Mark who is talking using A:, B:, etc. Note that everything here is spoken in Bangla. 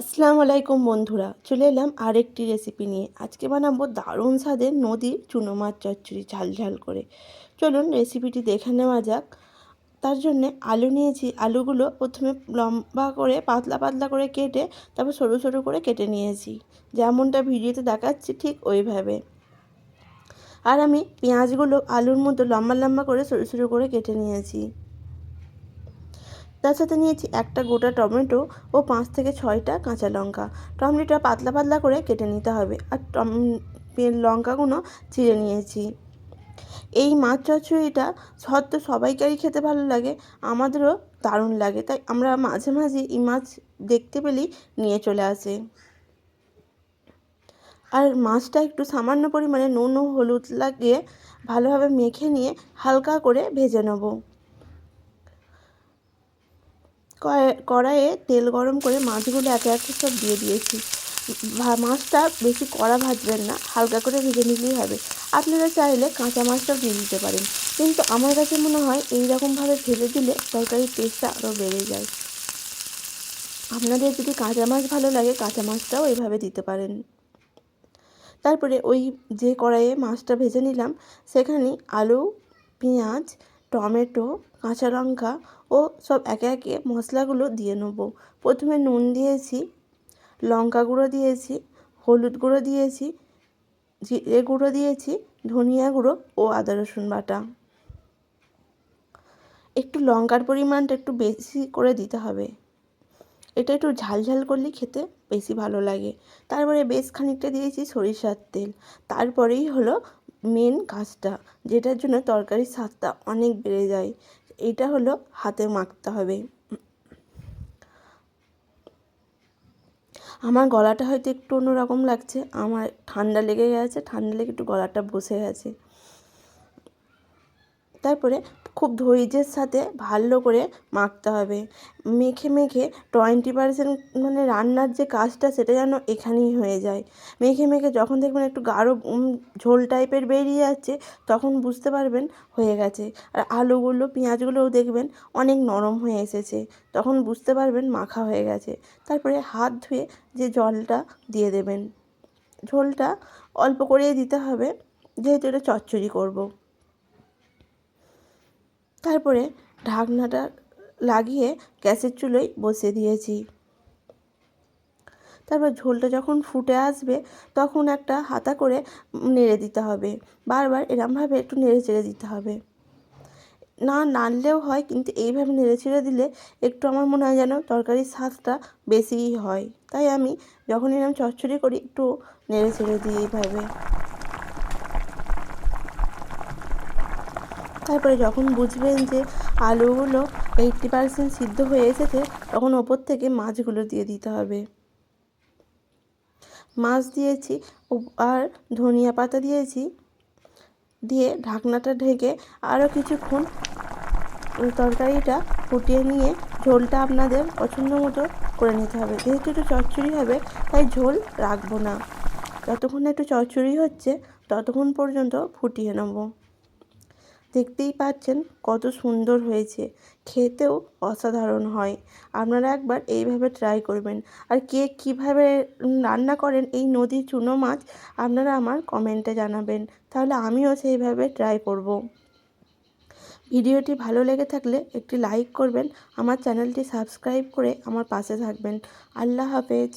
A: আসসালামু আলাইকুম বন্ধুরা, চলে এলাম আরেকটি রেসিপি নিয়ে। আজকে বানাবো দারুণ স্বাদের নদীর চুনো মাছ চচ্চড়ি ঝাল ঝাল করে। চলুন রেসিপিটি দেখে নেওয়া যাক। তার জন্য আলু নিয়েছি, আলুগুলো প্রথমে লম্বা করে, পাতলা পাতলা করে কেটে, তারপর সরু সরু করে কেটে নিয়েছি। যেমনটা ভিডিওতে দেখাচ্ছি ঠিক ওইভাবে। আর আমি পেঁয়াজগুলো আলুর মতো লম্বা লম্বা করে সরু সরু করে কেটে নিয়েছি। তার সাথে নিয়েছি একটা গোটা টমেটো ও পাঁচ থেকে ছয়টা কাঁচা লঙ্কা। টমেটোটা পাতলা পাতলা করে কেটে নিতে হবে আর টম লঙ্কাগুলো চিড়ে নিয়েছি। এই মাছ চচ্চড়িটা হয়তো সবাইকারই খেতে ভালো লাগে, আমাদেরও দারুণ লাগে। তাই আমরা মাঝে মাঝে এই মাছ দেখতে পেলেই নিয়ে চলে আসে। আর মাছটা একটু সামান্য পরিমাণে নুন ও হলুদ লাগিয়ে ভালোভাবে মেখে নিয়ে হালকা করে ভেজে নেব। কড়াইয়ে তেল গরম করে মাছগুলো একে একে সব দিয়ে দিয়েছি। মাছটা বেশি কড়া ভাজবেন না, হালকা করে ভেজে নিলেই হবে। আপনারা চাইলে কাঁচা মাছটাও দিয়ে দিতে পারেন। কিন্তু আমার কাছে মনে হয় এই রকমভাবে ভেজে দিলে তরকারির টেস্টটা আরও বেড়ে যায়। আপনাদের যদি কাঁচা মাছ ভালো লাগে, কাঁচা মাছটাও এইভাবে দিতে পারেন। তারপরে ওই যে কড়াইয়ে মাছটা ভেজে নিলাম, সেখানে আলু, পেঁয়াজ টমেটো, কাঁচা লঙ্কা ও সব একে একে মশলাগুলো দিয়ে নেব। প্রথমে নুন দিয়েছি, লঙ্কা গুঁড়ো দিয়েছি, হলুদ গুঁড়ো দিয়েছি, জিরে গুঁড়ো দিয়েছি, ধনিয়া গুঁড়ো ও আদা রসুন বাটা। একটু লঙ্কার পরিমাণটা একটু বেশি করে দিতে হবে। এটা একটু ঝাল ঝাল করলে খেতে বেশি ভালো লাগে। তারপরে বেশ খানিকটা দিয়েছি সরিষার তেল। তারপরেই হলো মেন কাজটা, যেটার জন্য তরকারির স্বাদটা অনেক বেড়ে যায়, এটা হলো হাতে মাখতে হবে। আমার গলাটা হয়তো একটু অন্যরকম লাগছে, আমার ঠান্ডা লেগে গেছে, ঠান্ডা লেগে একটু গলাটা বসে গেছে। তারপরে খুব ধৈর্যের সাথে ভালো করে মাখতে হবে। মেখে মেখে টোয়েন্টি পারসেন্ট মানে রান্নার যে কাজটা সেটা যেন এখানেই হয়ে যায়। মেখে মেখে যখন দেখবেন একটু গাঢ় ঝোল টাইপের বেরিয়ে যাচ্ছে তখন বুঝতে পারবেন হয়ে গেছে। আর আলুগুলো, পেঁয়াজগুলোও দেখবেন অনেক নরম হয়ে এসেছে, তখন বুঝতে পারবেন মাখা হয়ে গেছে। তারপরে হাত ধুয়ে যে জলটা দিয়ে দেবেন, ঝোলটা অল্প করেই দিতে হবে, যেহেতু এটা চচ্চড়ি করব। তারপরে ঢাকনাটা লাগিয়ে গ্যাসের চুলোয় বসিয়ে দিয়েছি। তারপর ঝোলটা যখন ফুটে আসবে, তখন একটা হাতা করে নেড়ে দিতে হবে। বারবার এরমভাবে একটু নেড়ে চেড়ে দিতে হবে। না নাড়লেও হয়, কিন্তু এইভাবে নেড়ে ছেড়ে দিলে একটু আমার মনে হয় যেন তরকারির স্বাদটা বেশিই হয়। তাই আমি যখন এরকম চচ্চড়ি করি, একটু নেড়ে ছেড়ে দিই এইভাবে। তারপরে যখন বুঝবেন যে আলুগুলো এইটটি পারসেন্ট সিদ্ধ হয়ে এসেছে, তখন ওপর থেকে মাছগুলো দিয়ে দিতে হবে। মাছ দিয়েছি আর ধনিয়া পাতা দিয়েছি। দিয়ে ঢাকনাটা ঢেকে আরও কিছুক্ষণ তরকারিটা ফুটিয়ে নিয়ে ঝোলটা আপনাদের পছন্দ মতো করে নিতে হবে। যেহেতু একটু চচ্চড়ি হবে, তাই ঝোল রাখব না। যতক্ষণ একটু চচ্চড়ি হচ্ছে, ততক্ষণ পর্যন্ত ফুটিয়ে নেব। দেখতেই পাচ্ছেন কত সুন্দর হয়েছে। খেতেও অসাধারণ হয়। আপনারা একবার এইভাবে ট্রাই করবেন। আর কে কীভাবে রান্না করেন এই নদীর চুনো মাছ, আপনারা আমার কমেন্টে জানাবেন। তাহলে আমিও সেইভাবে ট্রাই করব। ভিডিওটি ভালো লেগে থাকলে একটি লাইক করবেন। আমার চ্যানেলটি সাবস্ক্রাইব করে আমার পাশে থাকবেন। আল্লাহ হাফেজ।